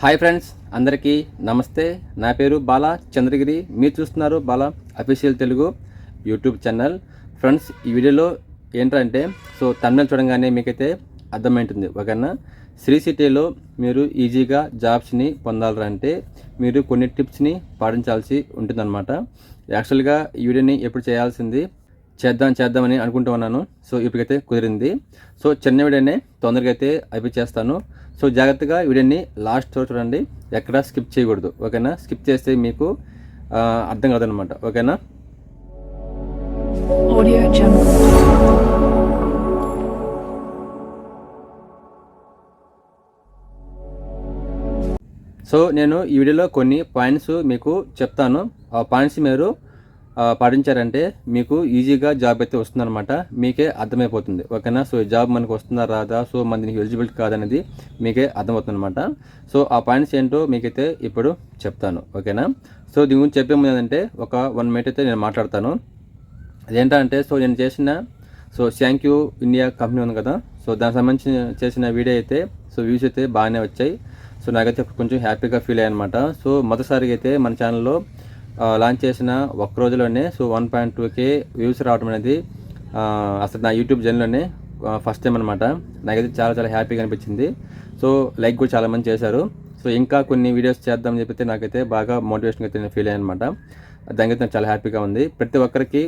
Hi friends అందరికీ నమస్తే. నా పేరు బాలా చంద్రగిరి. మీరు చూస్తున్నారు Bala official Telugu YouTube channel. Friends ఈ వీడియోలో ఏంటంటే సో తమిళ చూడంగానే మీకైతే అర్థమైంటుంది. ఒకన్నా శ్రీ సిటీలో మీరు ఈజీగా జాబ్స్ని పొందాలంటే మీరు కొన్ని టిప్స్ని పాటించాల్సి ఉంటుందన్నమాట. యాక్చువల్గా ఈ వీడియోని ఎప్పుడు చేయాల్సింది చేద్దాం చేద్దామని అనుకుంటూ ఉన్నాను. సో ఇప్పటికైతే కుదిరింది. సో చిన్న వీడియోనే తొందరగా అయితే అయిపోయి చేస్తాను. సో జాగ్రత్తగా వీడియోని లాస్ట్ వరకు చూడండి. ఎక్కడ స్కిప్ చేయకూడదు. ఓకేనా? స్కిప్ చేస్తే మీకు అర్థం కాదనమాట ఓకేనా. సో నేను ఈ వీడియోలో కొన్ని పాయింట్స్ మీకు చెప్తాను. ఆ పాయింట్స్ మీరు పాటించారంటే మీకు ఈజీగా జాబ్ అయితే వస్తుందన్నమాట. మీకే అర్థమైపోతుంది. ఓకేనా? సో ఈ జాబ్ మనకు వస్తుందా రాదా? సో మన దీనికి ఎలిజిబిలిటీ కాదనేది మీకే అర్థమవుతుంది అనమాట సో ఆ పాయింట్స్ ఏంటో మీకైతే ఇప్పుడు చెప్తాను. ఓకేనా? సో దీని గురించి చెప్పే ముందు ఏంటంటే ఒక వన్ మినిట్ అయితే నేను మాట్లాడతాను. అదేంటంటే సో నేను చేసిన so thank you India company ఉంది కదా? సో దానికి సంబంధించి చేసిన వీడియో అయితే సో వ్యూస్ అయితే బాగానే వచ్చాయి. సో నాకైతే కొంచెం హ్యాపీగా ఫీల్ అయ్యాయి అనమాట సో మొదటిసారిగా అయితే మన ఛానల్లో లాంచ్ చేసిన ఒక్క రోజులోనే so one point two K views రావడం అనేది అసలు నా యూట్యూబ్ జర్నీలోనే ఫస్ట్ టైం అనమాట నాకైతే చాలా చాలా హ్యాపీగా అనిపించింది. సో లైక్ కూడా చాలామంది చేశారు. సో ఇంకా కొన్ని వీడియోస్ చేద్దామని చెప్పితే నాకైతే బాగా మోటివేషన్ అయితే నేను ఫీల్ అయ్యాను అనమాట దానికైతే నాకు చాలా హ్యాపీగా ఉంది. ప్రతి ఒక్కరికి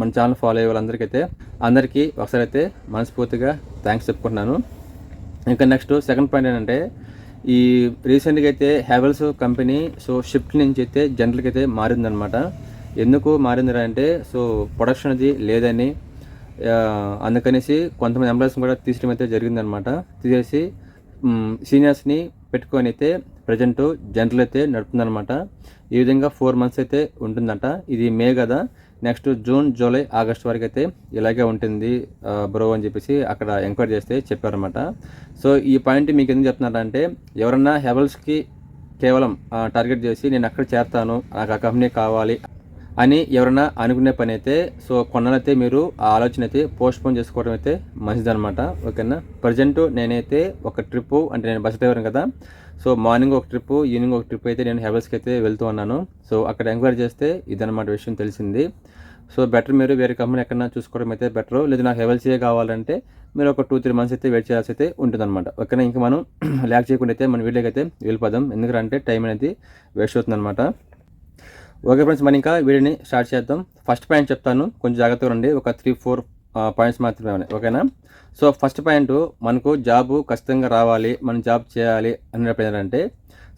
మన ఛానల్ ఫాలో అయ్యే వాళ్ళందరికైతే అందరికీ ఒకసారి అయితే మనస్ఫూర్తిగా థ్యాంక్స్ చెప్పుకుంటున్నాను. ఇంకా నెక్స్ట్ సెకండ్ పాయింట్ ఏంటంటే ఈ రీసెంట్గా అయితే హ్యావెల్స్ కంపెనీ సో షిఫ్ట్ నుంచి అయితే జనరల్కి అయితే మారిందనమాట ఎందుకు మారిందిరా అంటే సో ప్రొడక్షన్ అది లేదని అందుకనేసి కొంతమంది ఎంప్లాయీస్ కూడా తీసడం అయితే జరిగిందనమాట తీసేసి సీనియర్స్ని పెట్టుకొని అయితే ప్రజెంట్ జనరల్ అయితే నడుపుతుందనమాట ఈ విధంగా ఫోర్ మంత్స్ అయితే ఉంటుందంట. ఇది మే కదా. నెక్స్ట్ జూన్ జూలై ఆగస్ట్ వరకు అయితే ఇలాగే ఉంటుంది బ్రో అని చెప్పేసి అక్కడ ఎంక్వైరీ చేస్తే చెప్పారనమాట సో ఈ పాయింట్ మీకు ఎందుకు చెప్తున్నారంటే ఎవరన్నా హెవెల్స్కి కేవలం టార్గెట్ చేసి నేను అక్కడ చేరతాను నాకు ఆ కంపెనీ కావాలి అని ఎవరైనా అనుకునే పని అయితే సో కొన్నాళ్ళైతే మీరు ఆ ఆలోచన అయితే పోస్ట్ పోన్ చేసుకోవడం అయితే మంచిదనమాట ఓకేనా? ప్రజెంట్ నేనైతే ఒక ట్రిప్ అంటే నేను బస్ డ్రైవర్ కదా సో మార్నింగ్ ఒక ట్రిప్ ఈవినింగ్ ఒక ట్రిప్ అయితే నేను హెవెల్స్కి అయితే వెళ్తూ ఉన్నాను. సో అక్కడ ఎంక్వైరీ చేస్తే ఇదన్నమాట విషయం తెలిసింది. సో బెటర్ మీరు వేరే కంపెనీ ఎక్కడన్నా చూసుకోవడం అయితే బెటర్. లేదు నాకు హెవెల్సీయే కావాలంటే మీరు ఒక టూ త్రీ మంత్స్ అయితే వెయిట్ చేయాల్సి అయితే ఉంటుందన్నమాట. ఓకేనా? ఇంకా మనం ల్యాక్ చేయకుండా అయితే మన వీడియోకి అయితే వెళ్ళిపోదాం. ఎందుకంటే టైం అనేది వేస్ట్ అవుతుందన్నమాట. ఓకే ఫ్రెండ్స్ మనం ఇంకా వీడియోని స్టార్ట్ చేద్దాం. ఫస్ట్ పాయింట్ చెప్తాను. కొంచెం జాగ్రత్తగా ఉండి ఒక త్రీ ఫోర్ పాయింట్స్ మాత్రమే ఉన్నాయి. ఓకేనా? సో ఫస్ట్ పాయింట్ మనకు జాబ్ ఖచ్చితంగా రావాలి మనం జాబ్ చేయాలి అనేటప్పుడు ఏంటంటే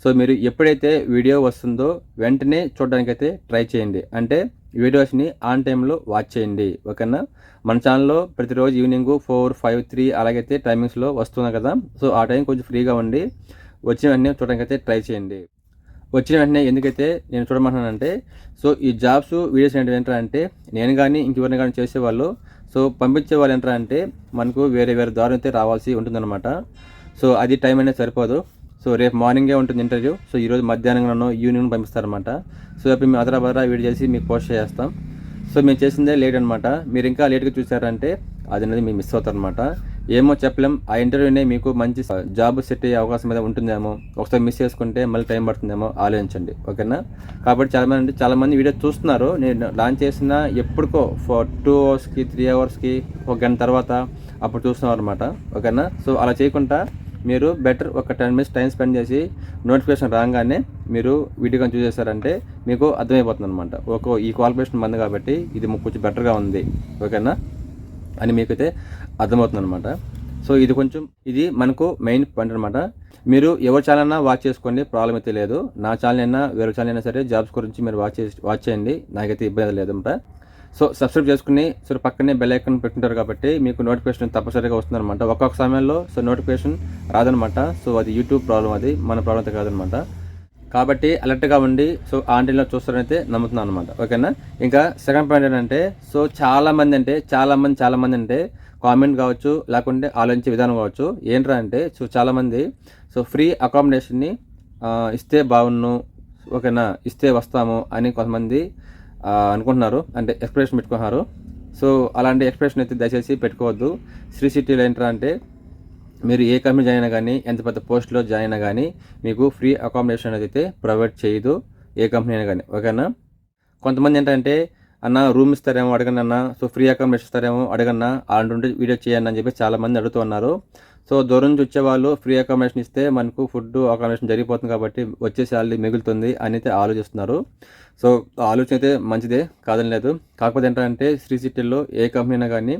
సో మీరు ఎప్పుడైతే వీడియో వస్తుందో వెంటనే చూడడానికైతే ట్రై చేయండి. అంటే వీడియోస్ని ఆన్ టైంలో వాచ్ చేయండి. ఓకేనా? మన ఛానల్లో ప్రతిరోజు ఈవినింగ్ ఫోర్ ఫైవ్ త్రీ అలాగైతే టైమింగ్స్లో వస్తుంది కదా. సో ఆ టైం కొంచెం ఫ్రీగా ఉండి వచ్చిన వెంటనే చూడడానికైతే ట్రై చేయండి. వచ్చిన వెంటనే ఎందుకైతే నేను చూడమంటున్నానంటే సో ఈ జాబ్స్ వీడియోస్ ఏంటంటే నేను కానీ ఇంకెవరిని కానీ చేసేవాళ్ళు సో పంపించే వాళ్ళు ఏంటంటే మనకు వేరే వేరే దారి అయితే రావాల్సి ఉంటుందన్నమాట. సో అది టైం అనేది సరిపోదు. సో రేపు మార్నింగే ఉంటుంది ఇంటర్వ్యూ సో ఈరోజు నన్ను ఈవినింగ్ పంపిస్తారనమాట సో రేపు మేము అదరా బదరా వీడియో చేసి మీకు పోస్ట్ చేస్తాం సో మేము చేసిందే లేట్ అనమాట మీరు ఇంకా లేట్గా చూసారంటే అది అనేది మీరు మిస్ అవుతారనమాట ఏమో చెప్పలేం. ఆ ఇంటర్వ్యూనే మీకు మంచి జాబ్ సెట్ అయ్యే అవకాశం అయితే ఉంటుందేమో ఒకసారి మిస్ చేసుకుంటే మళ్ళీ టైం పడుతుందేమో ఆలోచించండి ఓకేనా? కాబట్టి చాలామంది అంటే చాలామంది వీడియో చూస్తున్నారు. నేను లాంచ్ చేసిన ఎప్పటికో ఫర్ టూ అవర్స్కి త్రీ అవర్స్కి ఒక గంట తర్వాత అప్పుడు చూస్తున్నారు అనమాట ఓకేనా? సో అలా చేయకుండా మీరు బెటర్ ఒక టెన్ మినిట్స్ టైం స్పెండ్ చేసి నోటిఫికేషన్ రాగానే మీరు వీడియో కానీ చూసేసారంటే మీకు అర్థమైపోతుంది అనమాట ఓకే ఈ క్వాలిఫికేషన్ మంది కాబట్టి ఇది కొంచెం బెటర్గా ఉంది ఓకేనా? అని మీకైతే అర్థమవుతుంది అనమాట సో ఇది కొంచెం ఇది మనకు మెయిన్ పాయింట్ అనమాట మీరు ఎవరి ఛానల్ అయినా వాచ్ చేసుకోండి ప్రాబ్లం అయితే లేదు. నా ఛానల్ అయినా వేరే ఛానల్ అయినా సరే జాబ్స్ గురించి మీరు వాచ్ చేసి వాచ్ చేయండి. నాకైతే ఇబ్బంది లేదన్నమాట. సో సబ్స్క్రైబ్ చేసుకుని సో పక్కనే బెల్ ఐకాన్ పెట్టుంటారు కాబట్టి మీకు నోటిఫికేషన్ తప్పనిసరిగా వస్తుందన్నమాట. ఒక్కొక్క సమయంలో సో నోటిఫికేషన్ రాదనమాట సో అది యూట్యూబ్ ప్రాబ్లం అది మన ప్రాబ్లం అయితే కాదనమాట కాబట్టి అలర్ట్గా ఉండి సో ఆంటీలో చూస్తారనైతే నమ్ముతున్నాను అనమాట ఓకేనా? ఇంకా సెకండ్ పాయింట్ ఏంటంటే సో చాలామంది అంటే చాలామంది చాలామంది అంటే కామెంట్ కావచ్చు లేకుంటే ఆలోచించే విధానం కావచ్చు. ఏంట్రా అంటే సో చాలామంది సో ఫ్రీ అకామిడేషన్ని ఇస్తే బాగున్ను ఓకేనా? ఇస్తే వస్తాము అని కొంతమంది అనుకుంటున్నారు. అంటే ఎక్స్ప్రెషన్ పెట్టుకున్నారు సో అలాంటి ఎక్స్ప్రెషన్ అయితే దయచేసి పెట్టుకోవద్దు. శ్రీ సిటీలో ఏంట్రా అంటే మీరు ఏ కంపెనీ జాయిన్ అయినా కానీ ఎంత పెద్ద పోస్ట్లో జాయిన్ అయినా కానీ మీకు ఫ్రీ అకామిడేషన్ అనేది అయితే ప్రొవైడ్ చేయదు ఏ కంపెనీ అయినా కానీ. ఓకేనా కొంతమంది ఏంటంటే అన్న రూమ్ ఇస్తారేమో అడగండి అన్న. సో ఫ్రీ అకామిడేషన్ ఇస్తారేమో అడగన్నా అలాంటి వీడియో చేయండి అని చెప్పి చాలామంది అడుగుతున్నారు సో దూరం నుంచి వచ్చేవాళ్ళు ఫ్రీ అకామిడేషన్ ఇస్తే మనకు ఫుడ్ అకామిడేషన్ జరిగిపోతుంది కాబట్టి వచ్చే శాలరీ మిగులుతుంది అని అయితే ఆలోచిస్తున్నారు. సో ఆలోచన అయితే మంచిదే కాదని లేదు. కాకపోతే ఏంటంటే శ్రీ సిటీలో ఏ కంపెనీ అయినా కానీ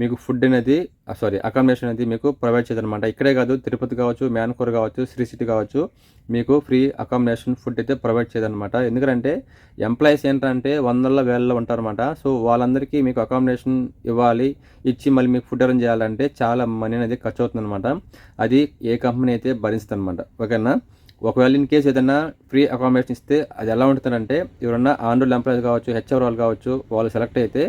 మీకు ఫుడ్ అనేది సారీ అకామిడేషన్ అనేది మీకు ప్రొవైడ్ చేయదనమాట ఇక్కడే కాదు తిరుపతి కావచ్చు మ్యాన్కూర్ కావచ్చు శ్రీ సిటీ కావచ్చు మీకు ఫ్రీ అకామిడేషన్ ఫుడ్ అయితే ప్రొవైడ్ చేయదనమాట ఎందుకంటే ఎంప్లాయీస్ ఏంటంటే వందల వేలలో ఉంటారన్నమాట. సో వాళ్ళందరికీ మీకు అకామిడేషన్ ఇవ్వాలి ఇచ్చి మళ్ళీ మీకు ఫుడ్ అరేంజ్ చేయాలంటే చాలా మనీ అనేది ఖర్చు అవుతుందన్నమాట అది ఏ కంపెనీ అయితే భరిస్తుంది అనమాట ఓకేనా? ఒకవేళ ఇన్ కేసు ఏదైనా ఫ్రీ అకామిడేషన్ ఇస్తే అది ఎలా ఉంటుందంటే ఎవరన్నా ఆండ్రోల్ ఎంప్లాయీస్ కావచ్చు హెచ్ఆర్ వాళ్ళు కావచ్చు వాళ్ళు సెలెక్ట్ అయితే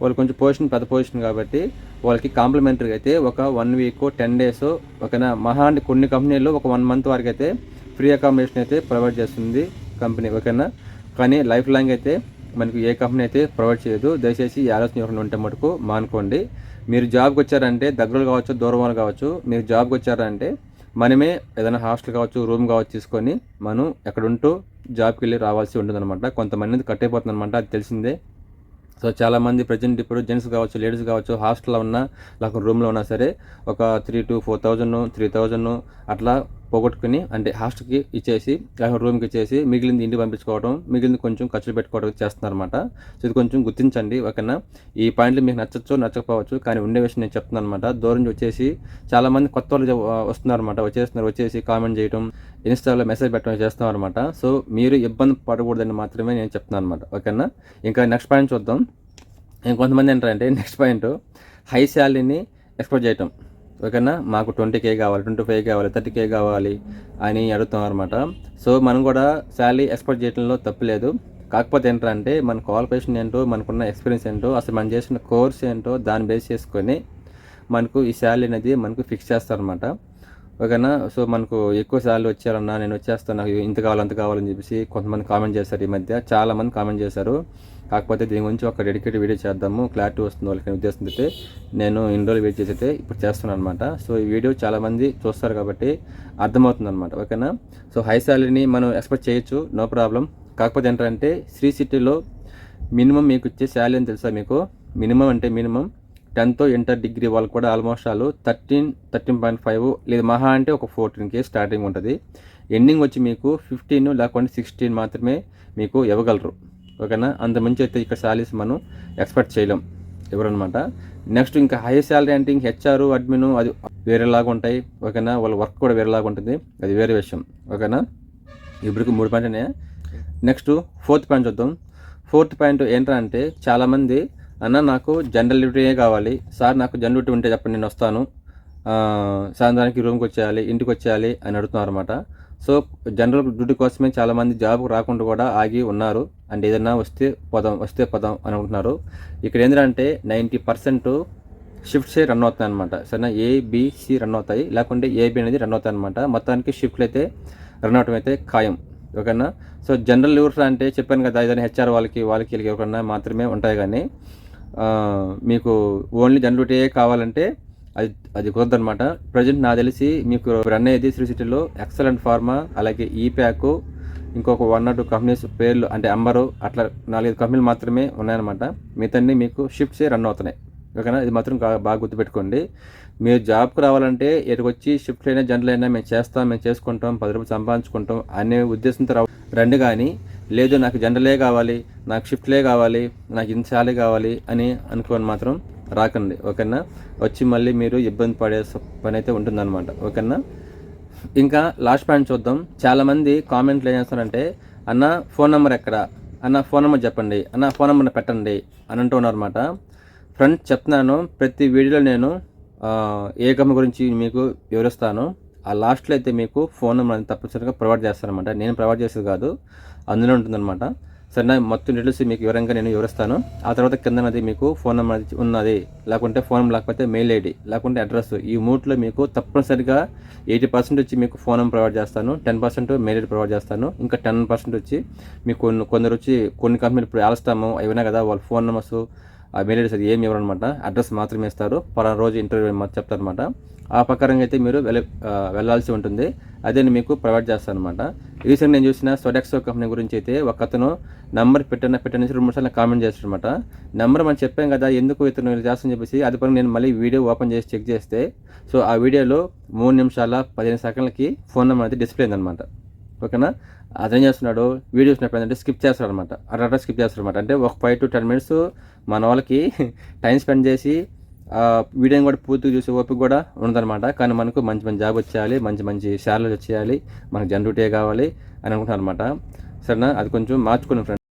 వాళ్ళు కొంచెం పొజిషన్ పెద్ద పొజిషన్ కాబట్టి వాళ్ళకి కాంప్లిమెంటరీగా అయితే ఒక వన్ వీక్ టెన్ డేస్ ఓకేనా? మహా అంటే కొన్ని కంపెనీలు ఒక వన్ మంత్ వరకు అయితే ఫ్రీ అకామిడేషన్ అయితే ప్రొవైడ్ చేస్తుంది కంపెనీ ఓకేనా? కానీ లైఫ్ లాంగ్ అయితే మనకు ఏ కంపెనీ అయితే ప్రొవైడ్ చేయదు. దయచేసి ఈ ఆలోచన ఎవరైనా ఉంటే మటుకు మానుకోండి. మీరు జాబ్కి వచ్చారంటే దగ్గరలో కావచ్చు దూరం వాళ్ళు కావచ్చు మీరు జాబ్కి వచ్చారంటే మనమే ఏదైనా హాస్టల్ కావచ్చు రూమ్ కావచ్చు తీసుకొని మనం ఎక్కడుంటూ జాబ్కి వెళ్ళి రావాల్సి ఉంటుంది అనమాట కొంతమంది కట్ అనమాట అది తెలిసిందే. సో చాలామంది ప్రజెంట్ ఇప్పుడు జెంట్స్ కావచ్చు లేడీస్ కావచ్చు హాస్టల్లో ఉన్నా లేకపోతే రూమ్లో ఉన్నా సరే ఒక three to four thousand three thousand అట్లా పోగొట్టుకుని అంటే హాస్టల్కి ఇచ్చేసి లేకపోతే రూమ్కి ఇచ్చేసి మిగిలింది ఇంటికి పంపించుకోవడం మిగిలింది కొంచెం ఖర్చులు పెట్టుకోవడం చేస్తున్నారన్నమాట. సో ఇది కొంచెం గుర్తించండి ఓకేనా? ఈ పాయింట్లు మీకు నచ్చచ్చు నచ్చకపోవచ్చు కానీ ఉండే విషయం నేను చెప్తున్నాను అనమాట దూరం నుంచి వచ్చేసి చాలామంది కొత్త వాళ్ళు వస్తున్నారన్నమాట. వచ్చేస్తున్నారు వచ్చేసి కామెంట్ చేయడం ఇన్స్టాలో మెసేజ్ పెట్టడం చేస్తున్నాం అనమాట సో మీరు ఇబ్బంది పడకూడదని మాత్రమే నేను చెప్తున్నాను అనమాట ఓకేనా? ఇంకా నెక్స్ట్ పాయింట్ చూద్దాం. ఇంకొంతమంది ఏంటంటే నెక్స్ట్ పాయింట్ హై శాలరీని ఎక్స్పెక్ట్ చేయటం. ఓకేనా? మాకు ట్వంటీ కే కావాలి ట్వంటీ ఫైవ్ కావాలి థర్టీ కే కావాలి అని అడుగుతాం అనమాట సో మనం కూడా శాలరీ ఎక్స్పెక్ట్ చేయడంలో తప్పులేదు కాకపోతే ఏంటంటే మన క్వాలిఫికేషన్ ఏంటో మనకున్న ఎక్స్పీరియన్స్ ఏంటో అసలు మనం చేసిన కోర్స్ ఏంటో దాన్ని బేస్ చేసుకొని మనకు ఈ శాలరీ అనేది మనకు ఫిక్స్ చేస్తారనమాట ఓకేనా? సో మనకు ఎక్కువ శాలరీ వచ్చారన్నా నేను వచ్చేస్తాను నాకు ఇంత కావాలి అంత కావాలని చెప్పేసి కొంతమంది కామెంట్ చేశారు ఈ మధ్య. చాలామంది కామెంట్ చేశారు. కాకపోతే దీని గురించి ఒక డెడికేట్ వీడియో చేద్దాము. క్లారిటీ వస్తుంది వాళ్ళకి ఉద్దేశం అయితే నేను ఇండోర్ వెయిట్ చేసి అయితే ఇప్పుడు చేస్తున్నాను అనమాట సో ఈ వీడియో చాలామంది చూస్తారు కాబట్టి అర్థమవుతుంది అనమాట ఓకేనా? సో హై శాలరీని మనం ఎక్స్పెక్ట్ చేయొచ్చు. నో ప్రాబ్లం కాకపోతే ఏంటంటే శ్రీ సిటీలో మినిమం మీకు ఇచ్చే శాలరీ అని తెలుసా మీకు? మినిమం అంటే మినిమం టెన్త్ ఇంటర్ డిగ్రీ వాళ్ళు కూడా ఆల్మోస్ట్ వాళ్ళు థర్టీన్ థర్టీన్ పాయింట్ ఫైవ్ లేదా మహా అంటే ఒక ఫోర్టీన్ కే స్టార్టింగ్ ఉంటుంది. ఎండింగ్ వచ్చి మీకు ఫిఫ్టీన్ లేకుంటే సిక్స్టీన్ మాత్రమే మీకు ఇవ్వగలరు. ఓకేనా? అంత మంచి అయితే ఇక్కడ శాలరీస్ మనం ఎక్స్పెక్ట్ చేయలేం ఎవరనమాట. నెక్స్ట్ ఇంకా హై శాలరీ అంటే ఇంక హెచ్ఆర్ అడ్మిన్ అది వేరేలాగా ఉంటాయి. ఓకేనా? వాళ్ళ వర్క్ కూడా వేరేలాగా ఉంటుంది. అది వేరే విషయం. ఓకేనా? ఇప్పటికి మూడు పాయింట్ నెక్స్ట్ ఫోర్త్ పాయింట్ చూద్దాం. ఫోర్త్ పాయింట్ ఏంటంటే చాలామంది అన్న నాకు జనరల్ డ్యూటీయే కావాలి? సార్ నాకు జనరల్ డ్యూటీ ఉంటే చెప్పండి నేను వస్తాను. సాయంత్రానికి రూమ్కి వచ్చేయాలి ఇంటికి వచ్చేయాలి అని అడుగుతున్నారు అనమాట సో జనరల్ డ్యూటీ కోసమే చాలామంది జాబ్ రాకుండా కూడా ఆగి ఉన్నారు. అండ్ ఏదైనా వస్తే పదం వస్తే పదం అని అనుకుంటున్నారు ఇక్కడ ఏంటంటే నైంటీ పర్సెంట్ షిఫ్ట్సే రన్ అవుతాయి అనమాట సరేనా? ఏబిసి రన్ అవుతాయి. లేకుంటే ఏబి అనేది రన్ అవుతాయి అనమాట మొత్తానికి షిఫ్ట్లు అయితే రన్ అవటం అయితే ఖాయం. ఓకేనా? సో జనరల్ లివర్స్ అంటే చెప్పాను కదా ఏదైనా హెచ్ఆర్ వాళ్ళకి వాళ్ళకి వీళ్ళకి ఎవరికన్నా మాత్రమే ఉంటాయి కానీ మీకు ఓన్లీ జనరల్ కావాలంటే అది అది కుదరదనమాట ప్రజెంట్ నాకు తెలిసి మీకు రన్ అయ్యేది శ్రీ సిటీలో ఎక్సలెంట్ ఫార్మా అలాగే ఈ ప్యాక్ ఇంకొక వన్ ఆర్ టూ కంపెనీస్ పేర్లు అంటే అంబరు అట్లా నాలుగైదు కంపెనీలు మాత్రమే ఉన్నాయన్నమాట. మిగతాన్ని మీకు షిఫ్ట్సే రన్ అవుతున్నాయి. ఓకేనా? ఇది మాత్రం బాగా గుర్తుపెట్టుకోండి. మీరు జాబ్కి రావాలంటే ఎటుకొచ్చి షిఫ్ట్ అయినా జనరల్ అయినా మేము చేస్తాం మేము చేసుకుంటాం పది రూపాయలు సంపాదించుకుంటాం అనే ఉద్దేశంతో రండి కానీ లేదు నాకు జనరలే కావాలి నాకు షిఫ్ట్లే కావాలి నాకు ఇంత శాలరీ కావాలి అని అనుకోని మాత్రం రాకండి. ఓకేనా? వచ్చి మళ్ళీ మీరు ఇబ్బంది పడే పని అయితే ఉంటుందన్నమాట. ఓకేనా? ఇంకా లాస్ట్ పాయింట్ చూద్దాం. చాలామంది కామెంట్లు ఏం చేస్తారంటే అన్న ఫోన్ నెంబర్ ఎక్కడ? అన్న ఫోన్ నెంబర్ చెప్పండి. అన్న ఫోన్ నెంబర్ పెట్టండి. అని అంటున్నారన్నమాట ఫ్రెండ్స్ చెప్తున్నాను. ప్రతి వీడియోలో నేను ఏ కంపెనీ గురించి మీకు వివరిస్తాను. ఆ లాస్ట్లో అయితే మీకు ఫోన్ నెంబర్ తప్పనిసరిగా ప్రొవైడ్ చేస్తానమాట నేను ప్రొవైడ్ చేసేది కాదు. అందులో ఉంటుందన్నమాట. సరే మొత్తం డీటెయిల్స్ మీకు వివరంగా నేను వివరిస్తాను. ఆ తర్వాత కిందనది మీకు ఫోన్ నెంబర్ ఉన్నది. లేకుంటే ఫోన్ లేకపోతే మెయిల్ ఐడి లేకుంటే అడ్రస్. ఈ మూట్లో మీకు తప్పనిసరిగా ఎయిటీ పర్సెంట్ వచ్చి మీకు ఫోన్ నెంబర్ ప్రొవైడ్ చేస్తాను. Ten percent mail ID provide చేస్తాను. ఇంకా టెన్ పర్సెంట్ వచ్చి మీకు కొన్ని కొందరు వచ్చి కొన్ని కంపెనీలు ఇప్పుడు ఆలస్తాము అయినా కదా వాళ్ళ ఫోన్ నెంబర్స్ ఆ మెయిల్ అడ్రస్ అది ఏమి ఇవ్వరు అనమాట అడ్రస్ మాత్రమే ఇస్తారు. పలానా రోజు ఇంటర్వ్యూ చెప్తారు అనమాట ఆ ప్రకారంగా అయితే మీరు వెళ్ళ వెళ్ళాల్సి ఉంటుంది. అదే నేను మీకు ప్రొవైడ్ చేస్తాను అనమాట రీసెంట్ నేను చూసిన సొడెక్సో కంపెనీ గురించి అయితే ఒక అతను నెంబర్ పెట్టిన పెట్టిన నుంచి రెండు మూడు సార్లు కామెంట్ చేస్తాడు అనమాట నెంబర్ మనం చెప్పాం కదా ఎందుకు ఇతను చేస్తాను చెప్పేసి అది పని నేను మళ్ళీ వీడియో ఓపెన్ చేసి చెక్ చేస్తే సో ఆ వీడియోలో మూడు నిమిషాల పదిహేను సెకండ్లకి ఫోన్ నెంబర్ అయితే డిస్ప్లే అయిందనమాట. ఓకేనా? అదేం చేస్తున్నాడు? వీడియో చూసినప్పుడు ఏంటంటే స్కిప్ చేస్తాడు అనమాట అట్లా స్కిప్ చేస్తాడు అనమాట అంటే ఒక ఫైవ్ టు టెన్ మినిట్స్ మన వాళ్ళకి టైం స్పెండ్ చేసి వీడియోని కూడా పూర్తిగా చూసే ఓపిక కూడా ఉండదన్నమాట కానీ మనకు మంచి మంచి జాబ్ వచ్చేయాలి మంచి మంచి శాలరీ వచ్చేయాలి మనకు జనరూటే కావాలి అని అనుకుంటున్నాను అనమాట సరేనా? అది కొంచెం మార్చుకున్నాం ఫ్రెండ్